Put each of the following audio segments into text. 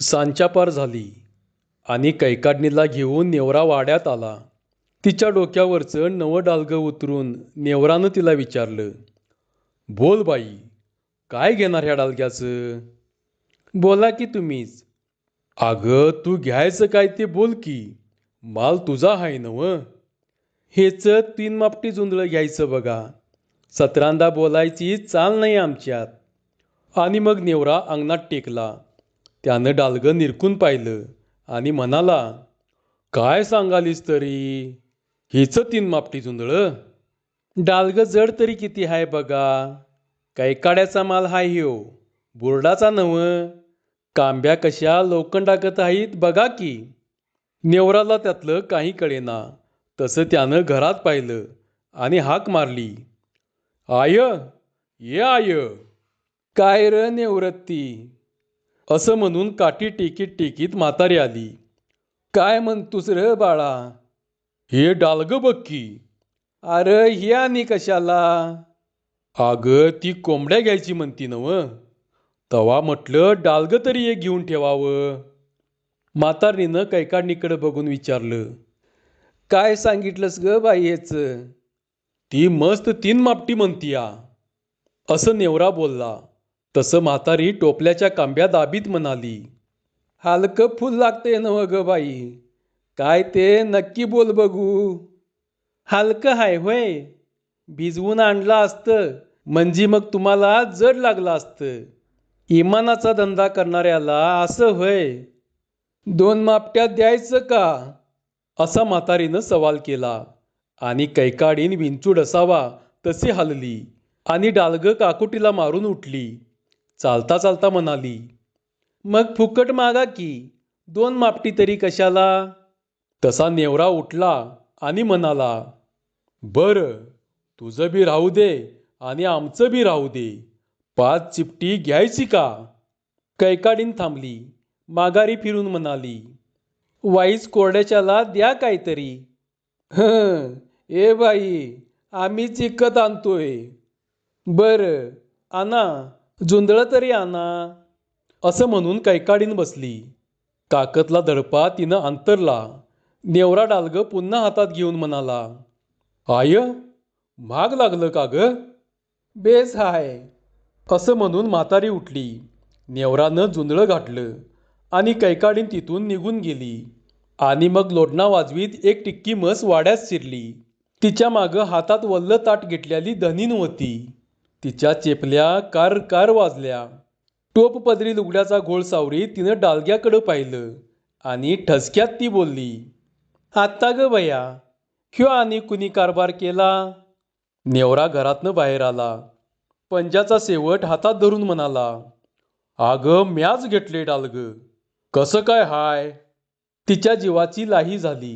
सांच्यापार झाली आणि कैकाडणीला घेऊन नेवरा वाड्यात आला. तिच्या डोक्यावरचं नवं डालगं उतरून नेवरानं तिला विचारलं बोल बाई काय घेणार ह्या डालग्याचं? बोला की तुम्हीच. अगं तू घ्यायचं काय ते बोल की माल तुझा आहे नव. हेच तीन मापटी जुंदळं घ्यायचं बघा सतरांदा बोलायची चाल नाही आमच्यात. आणि मग नेवरा अंगणात टेकला. त्यानं डालगं निरकून पाहिलं आणि म्हणाला काय सांगालीस तरी? हिचं तीन मापटी जुंदळं डालगं जड तरी किती आहे बघा. कैकाड्याचा माल हाय ह्यो. बुरडाचा नव. कांब्या कशा लोखंडागत आहेत बघा की. नेवराला त्यातलं काही कळेना. तसं त्यानं घरात पाहिलं आणि हाक मारली. आय ये आय. काय र नेवरत्ती? असं म्हणून काठी टेकीत टेकीत म्हातारी आली. काय म्हणतोस र बाळा? हे डालगं बघ की. अरे हे आणि कशाला? अगं ती कोंबड्या घ्यायची म्हणती नव तवा म्हटलं डालगं तरी एक घेऊन ठेवावं. म्हातारीनं कैकाडणीकडे बघून विचारलं. काय सांगितलंस ग बाई हेच ती मस्त तीन मापटी म्हणतीया. असं नेवरा बोलला. तसं म्हातारी टोपल्याच्या कांब्या दाबीत म्हणाली हलकं फुल लागते नव ग बाई काय ते नक्की बोल बघू. हलकं हाय होय भिजवून आणलं असतं म्हणजे मग तुम्हाला जड लागलं असतं. इमानाचा धंदा करणाऱ्याला असं होय दोन मापट्या द्यायचं का? असा म्हातारीनं सवाल केला आणि कैकाडीन विंचूड असावा तशी हलली आणि डालगं काकुटीला मारून उठली. चालता चालता म्हणाली मग फुकट मागा की दोन मापटी तरी कशाला? तसा नेवरा उठला आणि म्हणाला बरं तुझं बी राहू दे आणि आमचं बी राहू दे. पाच चिपटी घ्यायची का? कैकाडीन थांबली माघारी फिरून म्हणाली वाईस कोरड्याच्याला द्या काहीतरी. हं ए बाई आम्ही चिकत आणतोय. बरं आणा. जुंदळं तरी आणा. असं म्हणून कैकाडीन बसली. काकतला दडपा तिनं अंतरला. नेवरा डालगं पुन्हा हातात घेऊन म्हणाला आय माग लागलं का ग? बेस हाय. असं म्हणून म्हातारी उठली. नेवरानं जुंदळं घातलं आणि कैकाडीन तिथून निघून गेली आणि मग लोडणा वाजवीत एक टिक्की मस वाड्यात शिरली. तिच्या मागं हातात वल्ल ताट घेतलेली धनीन होती. तिच्या चेपल्या कार कार वाजल्या. टोप पदरी लुगड्याचा घोळ सावरी तिनं डालग्याकडं पाहिलं आणि ठसक्यात ती बोलली आत्ता ग बया ह्यो आणि कुणी कारभार केला? नेवरा घरातनं बाहेर आला. पंजाचा शेवट हातात धरून म्हणाला अगं म्याच घेतले डालग. कसं काय हाय? तिच्या जीवाची लाही झाली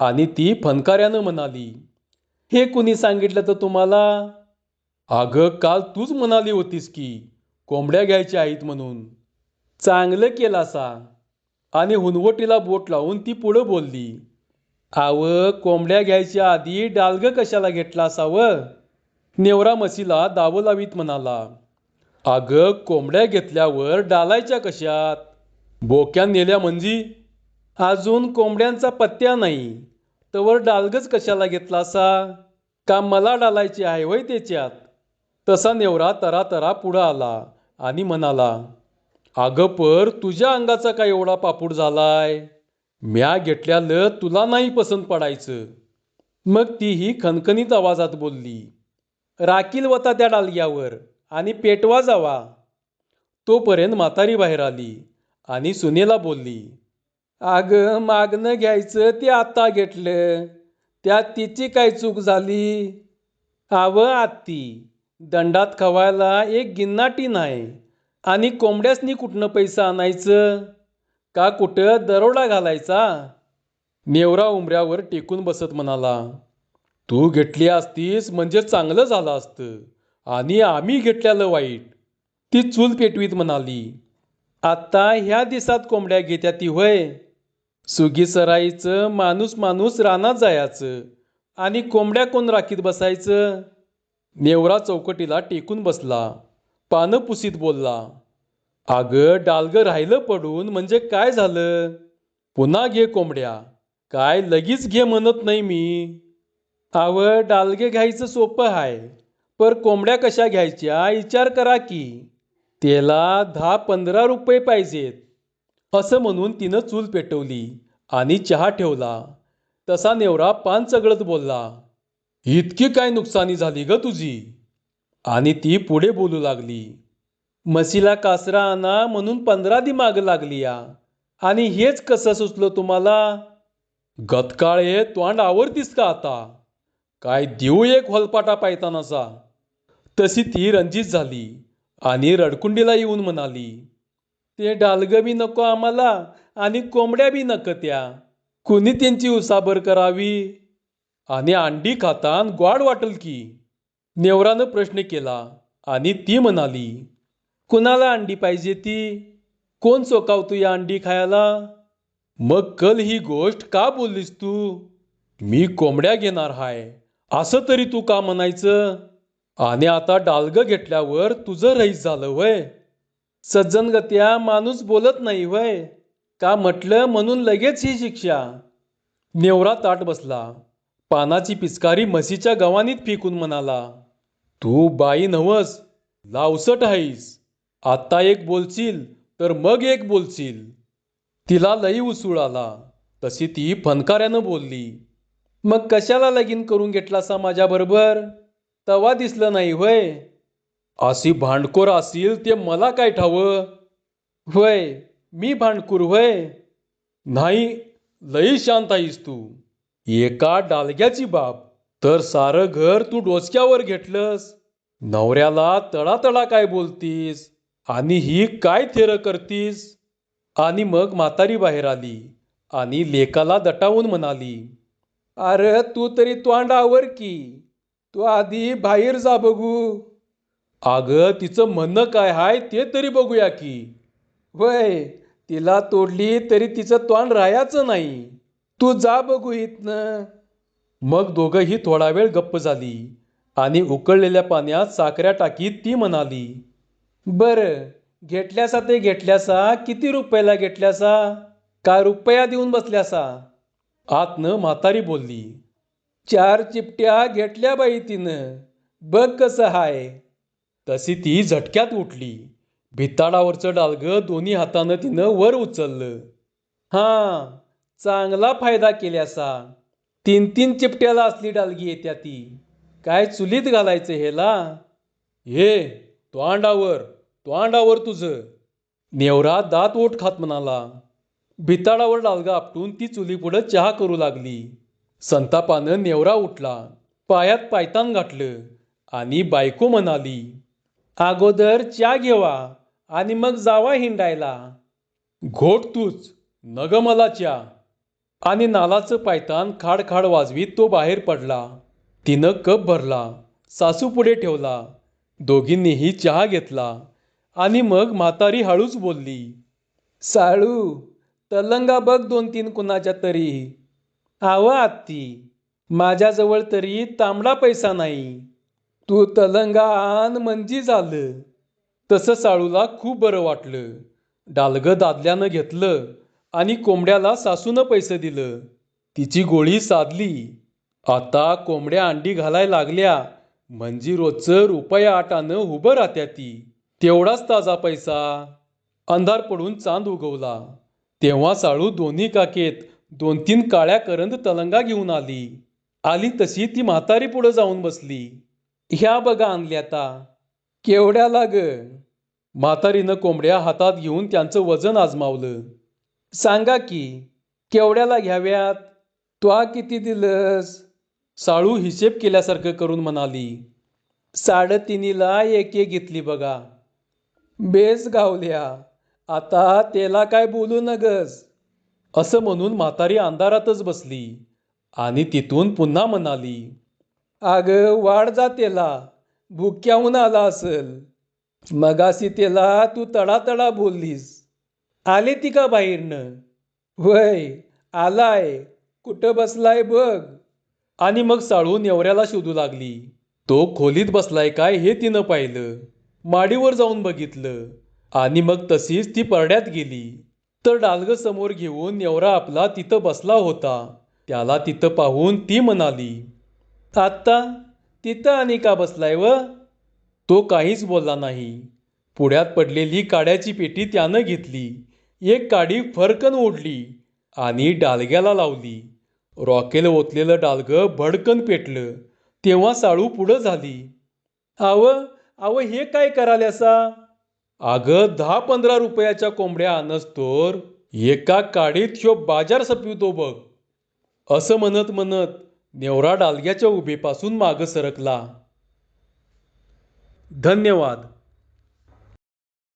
आणि ती फनकाऱ्यानं म्हणाली हे कुणी सांगितलं तर तुम्हाला? अगं काल तूच म्हणाली होतीस की कोंबड्या घ्यायच्या आहेत म्हणून. चांगलं केलासा आणि हुनवटीला बोट लावून ती पुढं बोलली. आव कोंबड्या घ्यायच्या आधी डालगं कशाला घेतला असावं नेवरा मसीला दावं लावीत म्हणाला. अगं कोंबड्या घेतल्यावर डालायच्या कशात? बोक्या नेल्या म्हणजे? अजून कोंबड्यांचा पत्त्या नाही. तवर डालगच कशाला घेतला असा का मला डालायची आहे वय त्याच्यात? तसा नेवरा तरा तरा पुढं आला आणि म्हणाला अगं पर तुझ्या अंगाचा काय एवढा पापूड झालाय? म्या घेतल्यालं तुला नाही पसंत पडायचं. मग तीही खणखणीत आवाजात बोलली राखील वता त्या डालग्यावर आणि पेटवा जावा. तोपर्यंत म्हातारी बाहेर आली आणि सुनेला बोलली अगं मागणं घ्यायचं ते आत्ता घेतलं. त्यात तिची काय चूक झाली? आव आत्ती. दंडात खवायला एक गिन्नाटी नाही आणि कोंबड्यासनी कुठनं पैसा आणायचं? का कुठं दरोडा घालायचा? नेवरा उमऱ्यावर टेकून बसत म्हणाला तू घेतली असतीस म्हणजे चांगलं झालं असतं आणि आम्ही घेतल्यालं वाईट. ती चूल पेटवीत म्हणाली आत्ता ह्या दिसात कोंबड्या घेत्या ती होय. सुगी सराईचं माणूस माणूस रानात जायचं आणि कोंबड्या कोण राखीत बसायचं? नेवरा चौकटीला टेकून बसला. पानं पुसीत बोलला अगं डालगं राहिलं पडून म्हणजे काय झालं? पुन्हा घे कोंबड्या. काय लगेच घे म्हणत नाही मी. आव डालगे घ्यायचं सोपं आहे पर कोंबड्या कशा घ्यायच्या विचार करा की. त्याला दहा पंधरा रुपये पाहिजेत. असं म्हणून तिनं चूल पेटवली आणि चहा ठेवला. तसा नेवरा पान चगळत बोलला इतकी काय नुकसानी झाली ग तुझी? आणि ती पुढे बोलू लागली म्हशीला कासरा आणा म्हणून पंधरा दी माग लागली या आणि हेच कसं सुचलं तुम्हाला? गतकाळे तोंड आवडतीस का आता? काय देऊ एक होलपाटा पायतानाचा तशी ती रंजित झाली आणि रडकुंडीला येऊन म्हणाली ते डालगं बी नको आम्हाला आणि कोंबड्या बी नको त्या. कुणी त्यांची उसाबर करावी? आणि अंडी खातान ग्वाड वाटल की. नेवरानं प्रश्न केला आणि ती म्हणाली कुणाला अंडी पाहिजे ती? कोण चोकावतो या अंडी खायला? मग कल ही गोष्ट का बोललीस तू? मी कोंबड्या घेणार हाय असं तरी तू का म्हणायचं? आणि आता डालगं घेतल्यावर तुझं रईस झालं वय सज्जनगत्या माणूस बोलत नाही वय का म्हटलं म्हणून लगेच ही शिक्षा? नेवरा ताट बसला. पानाची पिचकारी म्हशीच्या गव्हाणीत फेकून म्हणाला तू बाई नवस लावसट आहेस आत्ता एक बोलशील तर मग एक बोलशील. तिला लई उसूळ आला. तशी ती फनकाऱ्यानं बोलली मग कशाला लगीन करून घेतलासा माझ्याबरोबर? तवा दिसलं नाही होय. अशी भांडखोर असेल ते मला काय ठावं? होय मी भांडखोर होय. नाही लई शांत आहेस तू. एका डालग्याची बाप तर सारं घर तू डोसक्यावर घेतलंस. नवऱ्याला तडातडा काय बोलतीस? आणि ही काय थेर करतीस? आणि मग म्हातारी बाहेर आली. आणि लेकाला दटावून म्हणाली अरे तू तरी तोंडावर की. तू आधी बाहेर जा बघू. अगं तिचं म्हणणं काय हाय ते तरी बघूया की. वय तिला तोडली तरी तिचं तोंड राहायचं नाही. तू जा बघू इथनं. मग दोघंही थोडा वेळ गप्प झाली आणि उकळलेल्या पाण्यात साखऱ्या टाकीत ती म्हणाली बरं घेतल्यासा ते घेतल्यासा किती रुपयाला घेतल्यासा? का रुपया देऊन बसल्यासा? आतनं म्हातारी बोलली चार चिपट्या घेतल्या बाई तिनं. बघ कसं हाय. तशी ती झटक्यात उठली. भिताडावरचं डालगं दोन्ही हातानं तिनं वर उचललं. हां चांगला फायदा केल्यासा. तीन तीन चिपट्याला असली डालगी येत्या ती. काय चुलीत घालायचं हेला? हे तोंडावर तोंडावर तुझं. नेवरा दात ओठ खात म्हणाला. भिताडावर डालगा आपटून ती चुलीपुढं चहा करू लागली. संतापानं नेवरा उठला. पायात पायतान घातलं आणि बायको म्हणाली अगोदर चहा घेवा आणि मग जावा हिंडायला. घोट तूच नग मला च्या. आणि नालाचं पायतान खाडखाड वाजवीत तो बाहेर पडला. तिनं कप भरला सासू पुढे ठेवला दोघींनीही चहा घेतला आणि मग म्हातारी हळूच बोलली साळू तलंगा बघ दोन तीन कुणाच्या तरी. आव आत्ती माझ्याजवळ तरी तांबडा पैसा नाही. तू तलंगा आण म्हणजे झालं. तसं साळूला खूप बरं वाटलं. डालगं दादल्यानं घेतलं आणि कोंबड्याला सासूनं पैसे दिलं. तिची गोळी साधली. आता कोंबड्या अंडी घालाय लागल्या. म्हणजे रोजचं रुपया आटानं उभं राहत्या ती. तेवढाच ताजा पैसा. अंधार पडून चांद उगवला. तेव्हा साळू दोन्ही काकेत दोन तीन काळ्या करंद तलंगा घेऊन आली. आली तशी ती म्हातारी पुढं जाऊन बसली. ह्या बघा आणल्या आता केवढ्या लाग? म्हातारीनं कोंबड्या हातात घेऊन त्यांचं वजन आजमावलं. सांगा की केवढ्याला घ्याव्यात? त्वा किती दिलंस? साळू हिशेब केल्यासारखं करून म्हणाली. साडेतीनीला एक एक घेतली बघा. बेस गावल्या. आता त्याला काय बोलू नगस? असं म्हणून म्हातारी अंधारातच बसली. आणि तिथून पुन्हा म्हणाली आग वाढ जा त्याला. भुक्याहून आला असेल. मगाशी त्याला तू तडातडा बोललीस. आले ती का बाहेरनं? वय आलाय कुठं बसलाय बघ. आणि मग साळून नेवऱ्याला शोधू लागली. तो खोलीत बसलाय काय हे तिनं पाहिलं. माडीवर जाऊन बघितलं. आणि मग तशीच ती परड्यात गेली. तर डालगं समोर घेऊन नेवरा आपला तिथं बसला होता. त्याला तिथं पाहून ती म्हणाली आत्ता तिथं आणि का बसलाय व? तो काहीच बोलला नाही. पुढ्यात पडलेली काड्याची पेटी त्यानं घेतली. एक काडी फरकन ओढली आणि डालग्याला लावली. रॉकेल ओतलेलं डालगं भडकन पेटलं. तेव्हा साळू पुढं झाली. आव आव हे काय कराल्यासा? अगं दहा पंधरा रुपयाच्या कोंबड्या आणस्तोर एका काडीत ह्यो बाजार सपिवतो बघ. असं म्हणत म्हणत नेवरा डालग्याच्या उभेपासून मागं सरकला. धन्यवाद.